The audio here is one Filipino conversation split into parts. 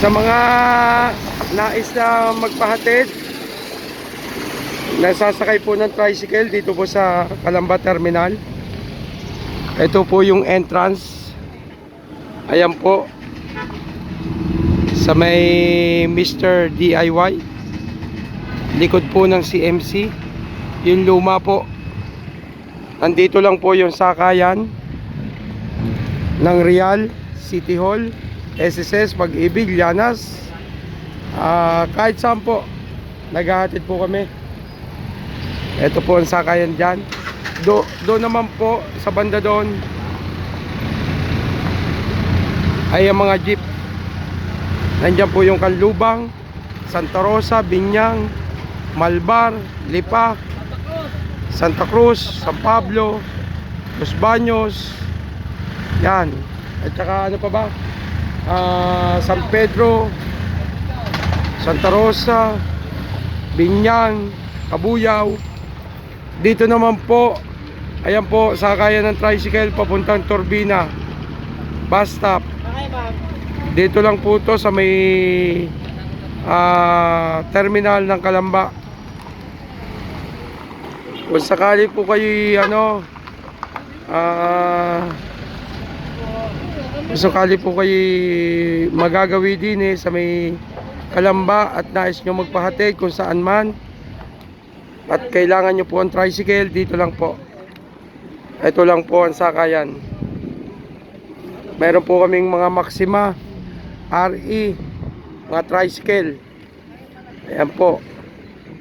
Sa mga nais na magpahatid, nasasakay po ng tricycle dito po sa Calamba Terminal. Ito po yung entrance. Ayan po. Sa may Mr. DIY. Likod po ng CMC. Yung luma po. Andito lang po yung sakayan ng Real City Hall, SSS, Pag-ibig, Llanas. Ah, kahit saan po, naghahatid po kami. Ito po ang sakayan dyan. Do, do naman po, sa banda doon, ay ang mga jeep. Nandyan po yung Kanlubang, Santa Rosa, Binyang, Malbar, Lipa, Santa Cruz, San Pablo, Los Baños, yan. At saka ano pa ba? Ah, San Pedro, Santa Rosa, Binyang, Kabuyaw. Dito naman po, ayan po, sakayan ng tricycle papuntang Turbina. Bus stop. Dito lang po to sa may ah, terminal ng Kalamba. Kung sakali po kayo ano ah kung sakali po kayo magagawi din eh sa may Kalamba at nais nyo magpahatid kung saan man. At kailangan nyo po ang tricycle dito lang po. Ito lang po ang sakayan. Meron po kaming mga Maxima RE mga tricycle. Ayan po.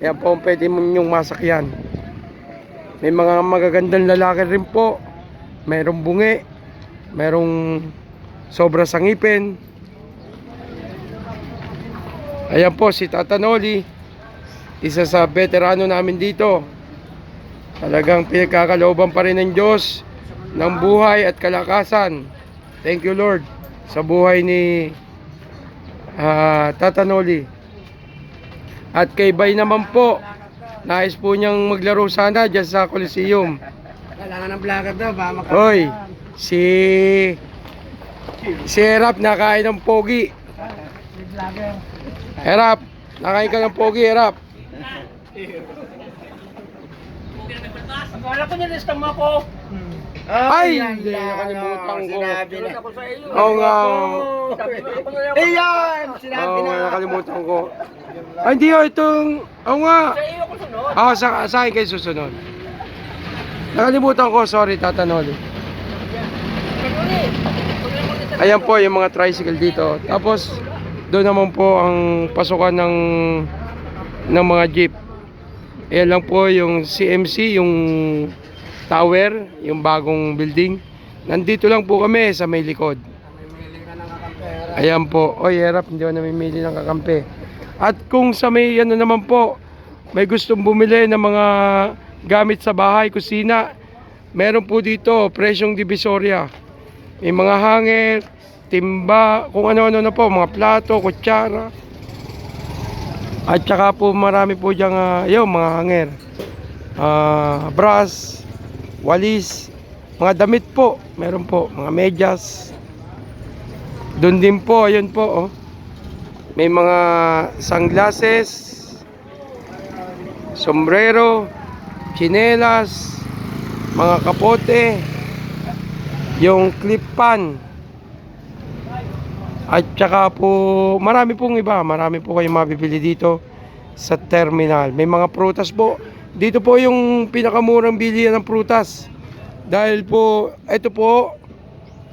Ayan po ang pwede nyong masakyan. May mga magagandang lalaki rin po. Merong bungi merong sobra sangipin ayan po si Tata Noli isa sa veterano namin dito. Talagang pinagkakalooban pa rin ng Diyos ng buhay at kalakasan. Thank you Lord sa buhay ni ah, Tata Noli. At kay Bay naman po nais po niyang maglaro sana dyan sa Coliseum. Kailangan ng vlogger daw, ba? Hoy, si si Erap nakain ng pogi. Erap, nakain ka ng pogi, Erap. Ang wala ko niya listang mo ko. Ay, hindi, nakalimutan ko. Sinabi na. Ako. Oo nga. Iyan! Sinabi Oo, na. nga, nakalimutan ko. Ay, hindi oh, itong, oo nga. Sa iyo ko sunod. Ah, sa, sa akin kayo susunod. Nakalimutan ko, sorry, Tata Noli. Ayan po yung mga tricycle dito. Tapos doon naman po ang pasukan ng ng mga jeep. Ayan lang po yung CMC, yung tower, yung bagong building. Nandito lang po kami sa may likod. Ayan po. Oy, hirap, hindi ako namimili ng kakampi. At kung sa may ano naman po, may gustong bumili ng mga gamit sa bahay, kusina, meron po dito, presyong divisoria. May mga hanger, timba, kung ano-ano na po, mga plato, kutsara. At saka po marami po diyang, uh, yung mga hanger. Ah, brass, walis, mga damit po, meron po, mga medyas. Doon din po, ayun po, oh. May mga sunglasses, sombrero, chinelas, mga kapote, yung clip pan. At saka po, marami pong iba, marami po kayong mabibili dito sa terminal. May mga prutas po. Dito po yung pinakamurang bilihan ng prutas. Dahil po, ito po,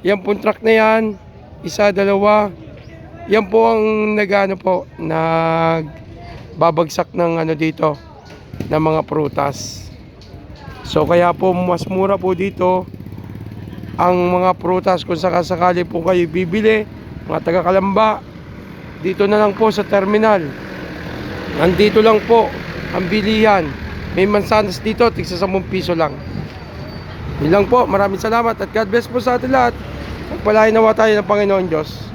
yan pong truck na yan, isa, dalawa, yan po ang nagano po, nagbabagsak ng ano dito, ng mga prutas. So kaya po mas mura po dito ang mga prutas kung sakasakali po kayo bibili, mga taga Kalamba, dito na lang po sa terminal. Nandito lang po ang bilihan. May mansanas dito, tigsa 10 piso lang. Yun lang po, maraming salamat at God bless po sa atin lahat. Pagpalain nawa tayo ng Panginoon Diyos.